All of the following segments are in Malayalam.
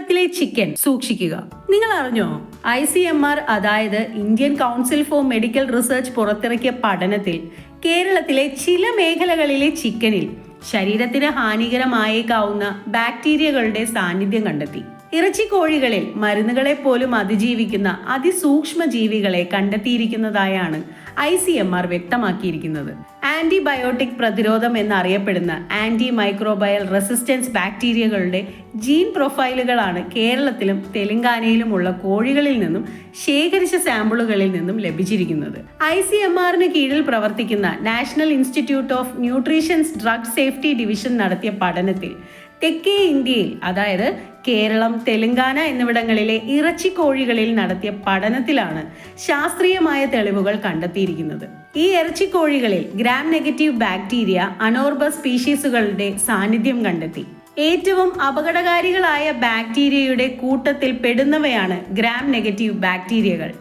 കേരളത്തിലെ ചിക്കൻ സൂക്ഷിക്കുക. നിങ്ങൾ അറിഞ്ഞോ? ഐ സി എം ആർ അതായത് Indian council for medical research പുറത്തിറക്കിയ പഠനത്തിൽ കേരളത്തിലെ ചില മേഖലകളിലെ ചിക്കനിൽ ശരീരത്തിന് ഹാനികരമായേക്കാവുന്ന ബാക്ടീരിയകളുടെ സാന്നിധ്യം കണ്ടെത്തി. ഇറച്ചി കോഴികളിൽ മരുന്നുകളെ പോലും അതിജീവിക്കുന്ന അതിസൂക്ഷ്മ ജീവികളെ കണ്ടെത്തിയിരിക്കുന്നതായാണ് ഐ സി എം ആർ വ്യക്തമാക്കിയിരിക്കുന്നത്. ആന്റിബയോട്ടിക് പ്രതിരോധം എന്നറിയപ്പെടുന്ന ആന്റി മൈക്രോബയൽ റെസിസ്റ്റൻസ് ബാക്ടീരിയകളുടെ ജീൻ പ്രൊഫൈലുകളാണ് കേരളത്തിലും തെലങ്കാനയിലുമുള്ള കോഴികളിൽ നിന്നും ശേഖരിച്ച സാമ്പിളുകളിൽ നിന്നും ലഭിച്ചിരിക്കുന്നത്. ഐ സി എം ആറിന് കീഴിൽ പ്രവർത്തിക്കുന്ന national institute of nutrition's drug safety division നടത്തിയ പഠനത്തിൽ തെക്കേ ഇന്ത്യയിൽ അതായത് കേരളം തെലങ്കാന എന്നിവിടങ്ങളിലെ ഇറച്ചി കോഴികളിൽ നടത്തിയ പഠനത്തിലാണ് ശാസ്ത്രീയമായ തെളിവുകൾ കണ്ടെത്തിയിരിക്കുന്നത്. ഈ ഇറച്ചി കോഴികളിൽ ഗ്രാം നെഗറ്റീവ് ബാക്ടീരിയ അനോർബ സ്പീഷീസുകളുടെ സാന്നിധ്യം കണ്ടെത്തി. ഏറ്റവും അപകടകാരികളായ ബാക്ടീരിയയുടെ കൂട്ടത്തിൽ പെടുന്നവയാണ് ഗ്രാം നെഗറ്റീവ് ബാക്ടീരിയകൾ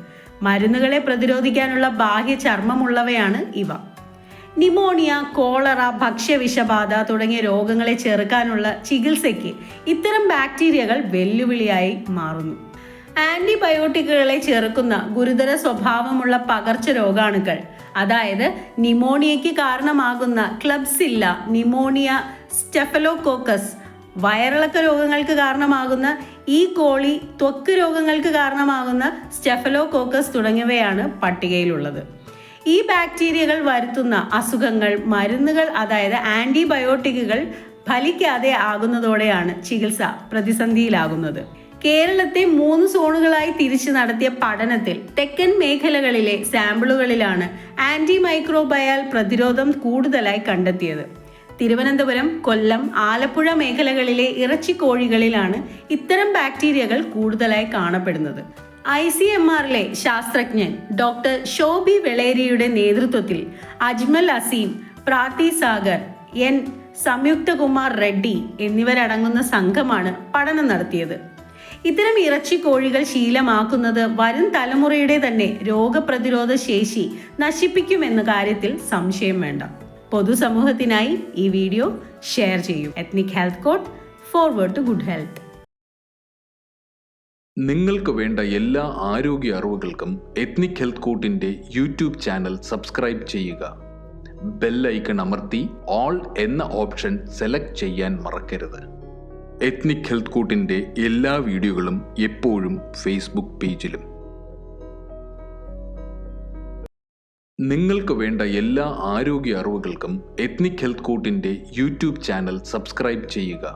മരുന്നുകളെ പ്രതിരോധിക്കാനുള്ള ബാഹ്യ ചർമ്മമുള്ളവയാണ് ഇവ. നിമോണിയ കോളറ ഭക്ഷ്യവിഷബാധ തുടങ്ങിയ രോഗങ്ങളെ ചെറുക്കാനുള്ള ചികിത്സയ്ക്ക് ഇത്തരം ബാക്ടീരിയകൾ വെല്ലുവിളിയായി മാറുന്നു. ആന്റിബയോട്ടിക്കുകളെ ചെറുക്കുന്ന ഗുരുതര സ്വഭാവമുള്ള പകർച്ച രോഗാണുക്കൾ. അതായത് നിമോണിയയ്ക്ക് കാരണമാകുന്ന ക്ലബ്സില്ല നിമോണിയ സ്റ്റെഫലോകോക്കസ് വയറിളക്ക രോഗങ്ങൾക്ക് കാരണമാകുന്ന ഈ കോളി ത്വക്ക് രോഗങ്ങൾക്ക് കാരണമാകുന്ന സ്റ്റെഫലോകോക്കസ് തുടങ്ങിയവയാണ് പട്ടികയിലുള്ളത്. ഈ ബാക്ടീരിയകൾ വരുത്തുന്ന അസുഖങ്ങൾ മരുന്നുകൾ അതായത് ആന്റിബയോട്ടിക്കുകൾ ഫലിക്കാതെ ആകുന്നതോടെയാണ് ചികിത്സ പ്രതിസന്ധിയിലാകുന്നത്. കേരളത്തെ മൂന്ന് സോണുകളായി തിരിച്ചു നടത്തിയ പഠനത്തിൽ തെക്കൻ മേഖലകളിലെ സാമ്പിളുകളിലാണ് ആന്റി മൈക്രോബയാൽ പ്രതിരോധം കൂടുതലായി കണ്ടെത്തിയത്. തിരുവനന്തപുരം കൊല്ലം ആലപ്പുഴ മേഖലകളിലെ ഇറച്ചിക്കോഴികളിലാണ് ഇത്തരം ബാക്ടീരിയകൾ കൂടുതലായി കാണപ്പെടുന്നത്. ഐ സി എം ആറിലെ ശാസ്ത്രജ്ഞൻ ഡോക്ടർ ഷോബി വെളേരിയുടെ നേതൃത്വത്തിൽ അജ്മൽ അസീം പ്രാതി സാഗർ എൻ സംയുക്തകുമാർ റെഡ്ഡി എന്നിവരടങ്ങുന്ന സംഘമാണ് പഠനം നടത്തിയത്. ഇത്തരം ഇറച്ചി കോഴികൾ ശീലമാക്കുന്നത് വരും തലമുറയുടെ തന്നെ രോഗപ്രതിരോധ ശേഷി നശിപ്പിക്കുമെന്ന കാര്യത്തിൽ സംശയം വേണ്ട. പൊതുസമൂഹത്തിനായി ഈ വീഡിയോ ഷെയർ ചെയ്യൂ. Ethnic health code forward to good health നിങ്ങൾക്ക് വേണ്ട എല്ലാ ആരോഗ്യ അറിവുകൾക്കും എത്നിക് ഹെൽത്ത് കോട്ടിന്റെ യൂട്യൂബ് ചാനൽ സബ്സ്ക്രൈബ് ചെയ്യുക. ബെല്ലൈക്കൺ അമർത്തി ഓൾ എന്ന ഓപ്ഷൻ സെലക്ട് ചെയ്യാൻ മറക്കരുത്. എത്നിക് ഹെൽത്ത് കോട്ടിന്റെ എല്ലാ വീഡിയോകളും എപ്പോഴും ഫേസ്ബുക്ക് പേജിലും നിങ്ങൾക്ക് വേണ്ട എല്ലാ ആരോഗ്യ അറിവുകൾക്കും എത്നിക് ഹെൽത്ത് കോട്ടിന്റെ യൂട്യൂബ് ചാനൽ സബ്സ്ക്രൈബ് ചെയ്യുക.